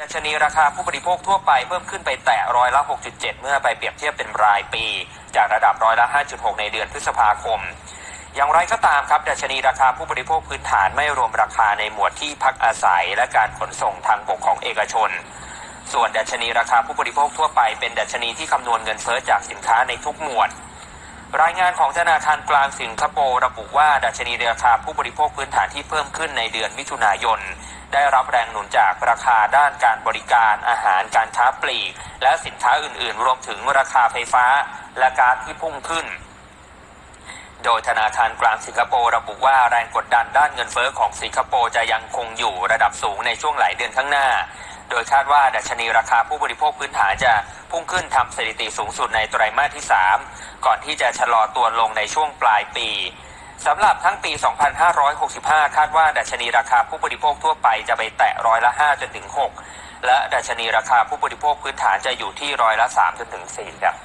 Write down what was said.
ดัชนีราคาผู้บริโภคทั่วไปเพิ่มขึ้นไปแตะร้อยละ 6.7 เมื่อไปเปรียบเทียบเป็นรายปี จากระดับร้อยละ 5.6 ในเดือนพฤษภาคม อย่างไรก็ตามครับดัชนีราคาผู้บริโภคพื้นฐานไม่รวมราคาในหมวดที่พักอาศัย และการขนส่งทางบกของเอกชน ส่วนดัชนีราคาผู้บริโภคทั่วไปเป็นดัชนีที่คำนวณเงินเฟ้อจากสินค้าในทุกหมวด รายงานของธนาคารกลางสิงคโปร์ระบุว่าดัชนีราคาผู้บริโภคพื้นฐานที่เพิ่มขึ้นในเดือนมิถุนายน ได้รับแรงหนุนจากราคาด้านการบริการอาหารการค้าปลีก และสินค้าอื่นๆ รวมถึงราคาไฟฟ้าและก๊าซที่พุ่งขึ้น โดยธนาคารกลางสิงคโปร์ระบุว่าแรงกดดันด้านเงินเฟ้อของสิงคโปร์จะยังคงอยู่ระดับสูงในช่วงหลายเดือนข้างหน้า โดยคาดว่าดัชนีราคาผู้บริโภคพื้นฐานจะพุ่งขึ้นทำสถิติสูงสุดในไตรมาสที่ 3 ก่อนที่จะชะลอตัวลงในช่วงปลายปี สำหรับทั้งปี 2565 คาดว่าดัชนีราคาผู้บริโภคทั่วไปจะไปแตะร้อยละ 5 จนถึง 6 และดัชนีราคาผู้บริโภคพื้นฐานจะอยู่ที่ร้อยละ 3 จนถึง 4 ครับ